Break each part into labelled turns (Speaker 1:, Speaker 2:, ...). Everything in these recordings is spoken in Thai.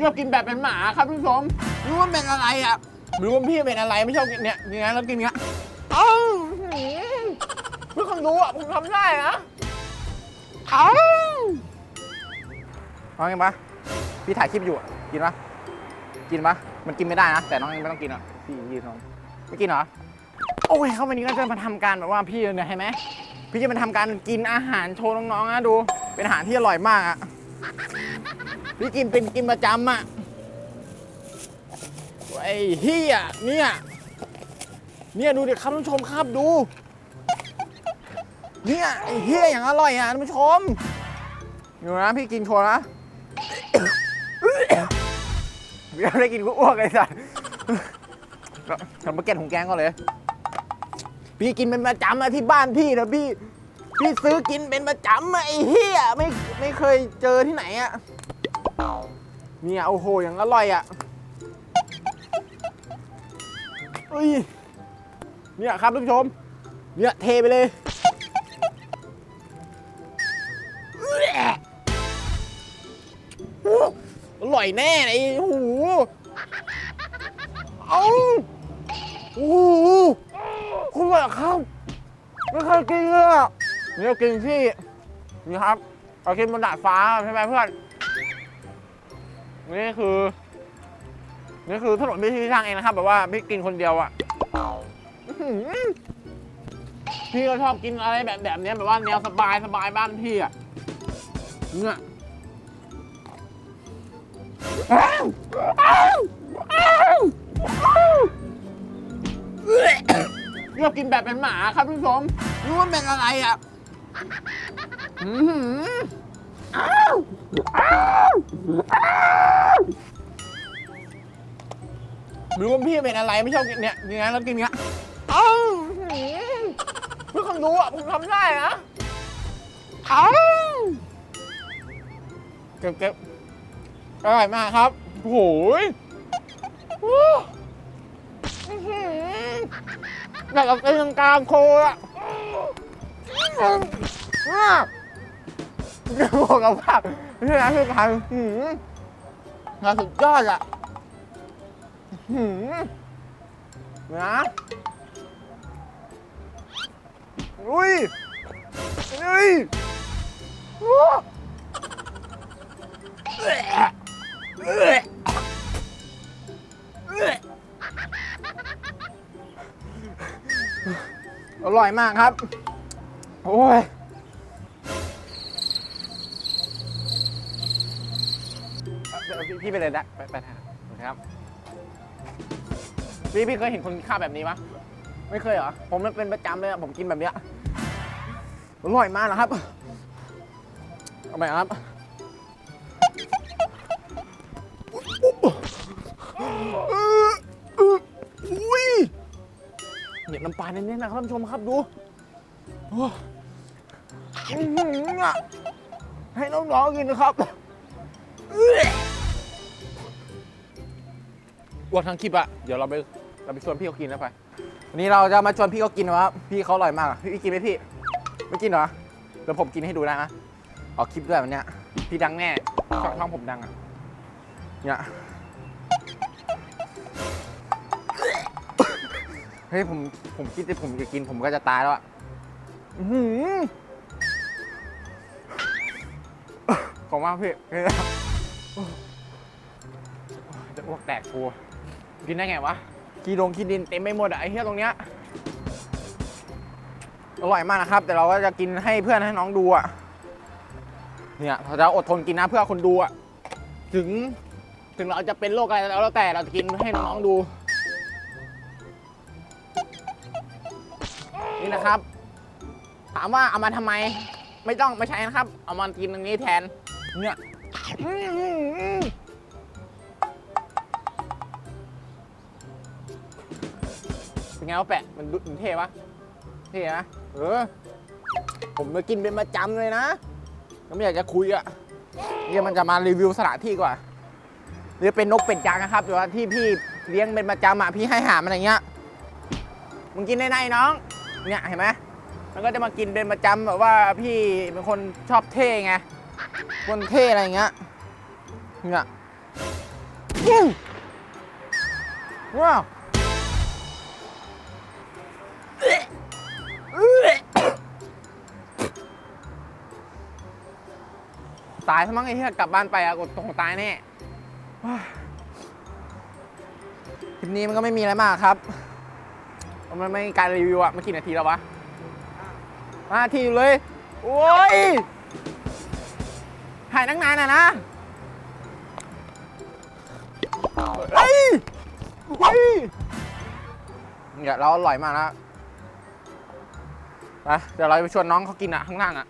Speaker 1: ชอบกินแบบเป็นหมาครับทุกผู้ชมไม่รู้ว่าเป็นอะไรอะไม่รู้ว่าพี่เป็นอะไรไม่ชอบกินเนี่ยอย่างนั้นแล้วกินงเงี้ยเอ้าพื่คนรู้อะผมทำได้นะเอ้าน้องกินปะพี่ถ่ายคลิปอยู่อะกินปะกินปะมันกินไม่ได้นะแต่น้องยังไม่ต้องกินอะพี่กินน้องไม่กินเหรอโอ้ยเขาวันนี้ก็จะมาทำการแบบว่าพี่เนี่ยเห็นไหม พี่จะมาทำการกินอาหารโชว์น้องๆนะดู เป็นอาหารที่อร่อยมากอะพี่กินเป็นกินประจำอะไอ้เฮียเนี่ยเนี่ยดูเด็กครับท่านผู้ชมครับดู เนี่ยไอ้เฮียอย่างอร่อยอะท่านผู้ชมอยู่นะพี่กินโชว์นะพี่ไม่ได้กินกูอ้วกเลยสัสทำมาเก็ตของแกงก็เลย พี่กินเป็นประจำอะที่บ้านพี่นะพี่ พี่ซื้อกินเป็นประจำอะไอ้เฮียไม่ไม่เคยเจอที่ไหนอะเนี่ยโอ้โหอย่างอร่อยอะเอ้ยเนี่ยครับท่านผู้ชม เนี่ยเทไปเลยอร่อยแน่ไอ้โอ้โหเอาโอ้ โหคุณว่าครับ ไม่เคยกินเลยอะเนี่ยกินที่นี่ครับเรากินบนดาดฟ้าใช่ไหมเพื่อน นี่คือ นี่คือถนนพี่ที่างเองนะครับ แบบว่าพี่กินคนเดียวอะอื้อหือพี่ก็ชอบกินอะไรแบบแบบเนี้ยแบบว่าแนวสบายสบายบ้านพี่อะเนี่ยชอ บกินแบบเป็นหมาครับทุกผู้ชมรู้ว่าเป็นอะไรอะอื้อหือไม่รู้ว่าพี่เป็นอะไรไม่ชอบกินเนี่ยอย่างนั้นแล้วกินงเงี้ยเอ้าหืมเพื่อคนรู้อะผมทำได้นะเอ้าเก็บเก็บอร่อยมากครับโอ้โหยโอ้อื้อหือ อยากจะกินกลางโคอะอะบอกกับว่านี่นะคือการหืมงานสุดยอดอะหืมนะอุ้ยอุ้ยโร่อยมากครับ โอ้ยพี่ไปเลยนะไปไปนะครับ พี่พี่เคยเห็นคนข้าวแบบนี้ปะไม่เคยเหรอ ผมมันเป็นประจำเลยอะผมกินแบบเนี้ยอร่อยมากนะครับเอาใหม่ครับอ เนี่ยน้ำปลาเน้นๆนะครับท่านผู้ชมครับดูโอ้อื้อหืออะให้น้องๆกินนะครับอ้วกทั้งคลิปอะเดี๋ยวเราไปเราไปชวนพี่เขากินแล้วไป วันนี้เราจะมาชวนพี่เขากินนะครับพี่เขาอร่อยมากอะพี่กินไหมพี่ ไม่กินเหรอเดี๋ยวผมกินให้ดูนะนะออกคลิปด้วยวันเนี้ยพี่ดังแน่ช่องช่องผมดังอะเนี่ย เฮ้ยผมผมคิดว่าผมจะกินผมก็จะตายแล้วอะอื้อหือขอบมากพี่จะอ้วกแตกกูกินได้ไงวะกีดงกีดินเต็มไปหมดอะไอ้เหี้ยตรงเนี้ยอร่อยมากนะครับ แต่เราก็จะกินให้เพื่อนให้น้องดูอะเนี่ยเราจะอดทนกินนะเพื่อคนดูอะถึง ถึงเราจะเป็นโรคอะไรแล้วแต่เราจะกินให้น้องๆดู นี่นะครับ ถามว่าเอามาทำไม ไม่ต้องไม่ใช้นะครับ เอามากินตรงนี้แทน เนี่ยอื้อหือเป็นไงวะแปะ มันดูมันเท่ปะนี่นะเออ ผมมากินเป็นประจำเลยนะก็ไม่อยากจะคุยอะเนี่ยมันจะมารีวิวสถานที่กว่าหรือเป็นนกเป็ดยางนะครับหรือว่าที่พี่เลี้ยงเป็นประจำอะพี่ให้อาหารมันอย่างเงี้ย มึงกินได้ไงน้อง เนี่ยเห็นไหมมันก็จะมากินเป็นประจำแบบว่าพี่เป็นคนชอบเท่ไง คนเท่อะไรอย่างเงี้ย เนี่ยว้าวตายซะมั้งไอ้ที่กลับบ้านไปอะกดตรงตายแน่คลิปนี้มันก็ไม่มีอะไรมากครับ มันไม่การรีวิวอะมันกี่นาทีแล้ววะห้านาทีอยู่เลย โอ้ยถ่ายตั้งนานอะนะเฮ้ยเฮ้ยเนี่ยเราอร่อยมากนะไปเดี๋ยวเราไปชวนน้องเขากินอะข้างล่างอะ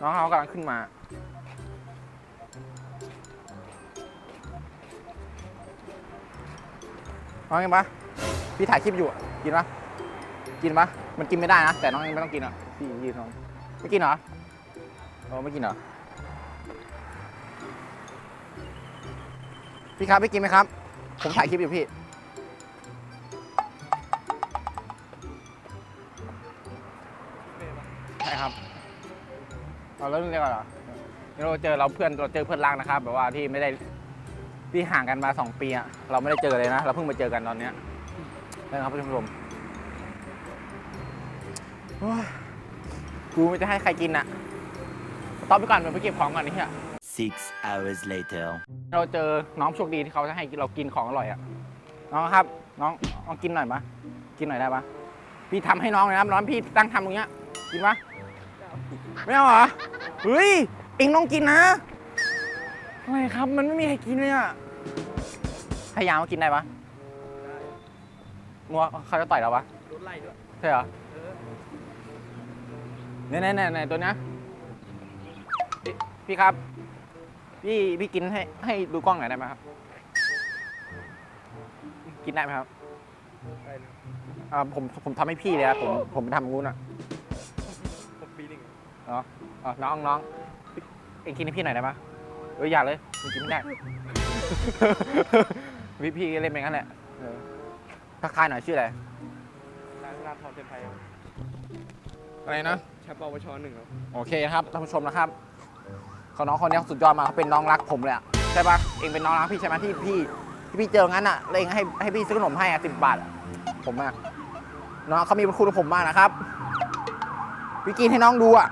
Speaker 1: น้องเขากำลังขึ้นมาน้องกินปะพี่ถ่ายคลิปอยู่กินปะ กินปะมันกินไม่ได้นะ แต่น้องยังไม่ต้องกินอะพี่ยืนน้องไม่กินเหรอโอไม่กินเหรอ พี่ครับไม่กินไหมครับ ผมถ่ายคลิปอยู่พี่ ใช่ครับเราเริ่มเรียกเหรอนี่เราเจอเราเพื่อนเราเจอเพื่อนรักนะครับ แบบว่าที่ไม่ได้ที่ห่างกันมาสองปีอะเราไม่ได้เจอเลยนะ เราเพิ่งมาเจอกันตอนเนี้ยนะครับท่านผู้ชม กูไม่จะให้ใครกินอะตอบไปก่อนเดี๋ยวไปเก็บของก่อนนี่เฮีย
Speaker 2: Six hours later.
Speaker 1: เราเจอน้องโชคดีที่เขาจะให้เรากินของอร่อยอะน้องครับ น้องลองกินหน่อยปะกินหน่อยได้ปะพี่ทำให้น้องเลยนะน้องพี่ตั้งทำตรงเนี้ย กินปะไม่เอาเหรอ เฮ้ย เอ็งต้องกินนะทำไมครับ มันไม่มีใครกินเลยอะพยายามว่ากินได้ปะมัวเขาจะต่อยเราปะ
Speaker 3: รถไล่ด้วย
Speaker 1: ใช่เหรอ
Speaker 3: เออ
Speaker 1: เนี่ยเนี่ยเนี่ยตัวเนี้ยพี่พี่ครับ พี่พี่กินให้ให้ดูกล้องหน่อยได้ไหมครับ กินได้ไหมครับ
Speaker 3: ได้เลย
Speaker 1: อ่าผมผมทำให้พี่เลยครับผมผมไปทำงูนอะ
Speaker 3: ผมปีหนึ่ง
Speaker 1: อ๋ออ๋อน้องน้องพี่เอ็งกินให้พี่หน่อยได้ไหมเอออย่าเลยมันกินไม่ได้ พี่พี่เล่นเป็นงั้นแหละเออทักทายหน่อยชื่ออะไร
Speaker 3: ร้านร้านทองเทนไทยครับ
Speaker 1: อะไรนะ
Speaker 3: แชมป์ปวชหนึ่งครับ
Speaker 1: โอเคนะครับท่านผู้ชมนะครับเขาน้องคนนี้สุดยอดมากเขาเป็นน้องรักผมเลยอะใช่ปะเองเป็นน้องรักพี่ใช่ไหมที่พี่ที่พี่เจองั้นอะแล้วเองให้ให้พี่ซื้อขนมให้อะสิบบาทอะผมอะน้องเขามีคุณกับผมมากนะครับ พี่กินให้น้องดูอะ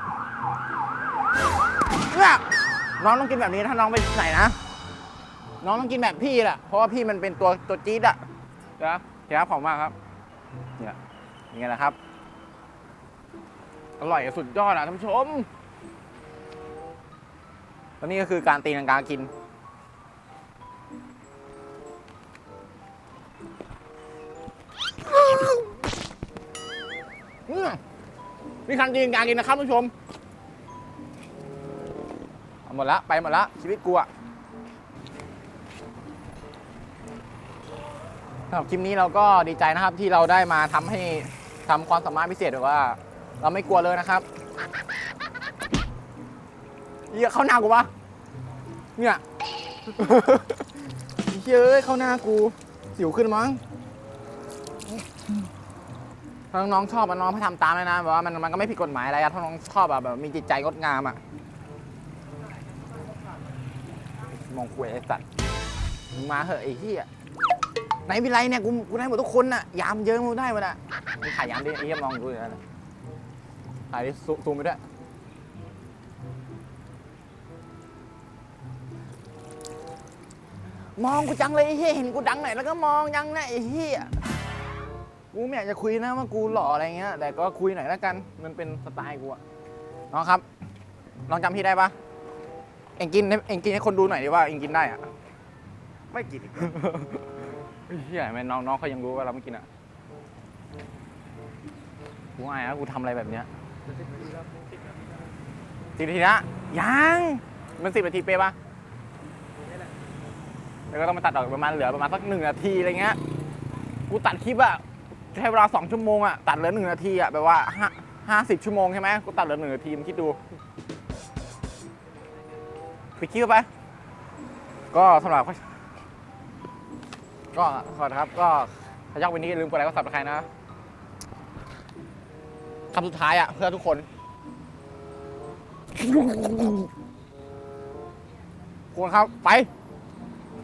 Speaker 1: เนี่ยน้องต้องกินแบบนี้ถ้าน้องไปไหนนะ น้องต้องกินแบบพี่แหละเพราะว่าพี่มันเป็นตัวตัวจี๊ดอะนะครับเดี๋ยครับขอบคุณมากครับเนี่ยอย่างเงี้ยนะครับ อร่อยสุดยอดอะท่านผู้ชมแล้วนี่ก็คือการตีลังกากิน นี่การตีลังกากินนะครับท่านผู้ชมเอาหมดละไปหมดละชีวิตกูอะสำหรับคลิปนี้เราก็ดีใจนะครับที่เราได้มาทำให้ทำความสามารถพิเศษหรือว่า เราไม่กลัวเลยนะครับเหี้ยเข้าหน้ากูปะเนี่ยเฮ้ยเข้าหน้ากูสิวขึ้นมั้งถ้าน้องชอบน้องไปทำตามเลยนะแบบว่ามันมันก็ไม่ผิดกฎหมายอะไรอะถ้าน้องชอบอะแบบมีจิตใจงดงามอะมองคุยไอ้สัตว์มาเหอะไอ้เหี้ยไหนวิไลเนี่ยกูกูได้หมดทุกคนน่ะยามเยอะมึงได้หมดอะมึงถ่ายยามดิไอ้เหี้ยมองดูอยู่นั่นน่ะ ถ่ายดิซูซูมไปด้วยมองกูจังเลยไอ้เฮียเห็นกูดังไหนแล้วก็มองยังนะไอ้เฮียกูไม่อยากจะคุยนะว่ากูหล่ออะไรเงี้ย แต่ก็คุยหน่อยแล้วกัน มันเป็นสไตล์กูอะน้องครับลองจำพี่ได้ปะเอ็งกินให้เอ็งกินให้คนดูหน่อยดิว่าเอ็งกินได้อะ
Speaker 3: ไม่กิน
Speaker 1: ไอ้เฮียแม่น้องน้องเขายังรู้ว่าเราไม่กินอะกูอายนะกูทำอะไรแบบเนี้ย
Speaker 3: จะ สิบนาทีนะ
Speaker 1: ยังมันสิบนาทีเป๊ะปะแล้วก็ต้องมาตัดออกประมาณเหลือประมาณสักหนึ่งนาทีอะไรเงี้ยกูตัดคลิปอะใช้เวลาสองชั่วโมงอะตัดเหลือหนึ่งนาทีอะแบบว่าห้าห้าสิบชั่วโมงใช่ไหมกูตัดเหลือหนึ่งนาทีมึงคิดดูปิดคลิปไปก็สำหรับก็ขอโทษครับก็ถ้าชอบวันนี้อย่าลืมกดไลค์กดซับสไครต์นะ คำสุดท้ายอะ เพื่อทุกคนควรครับ ไป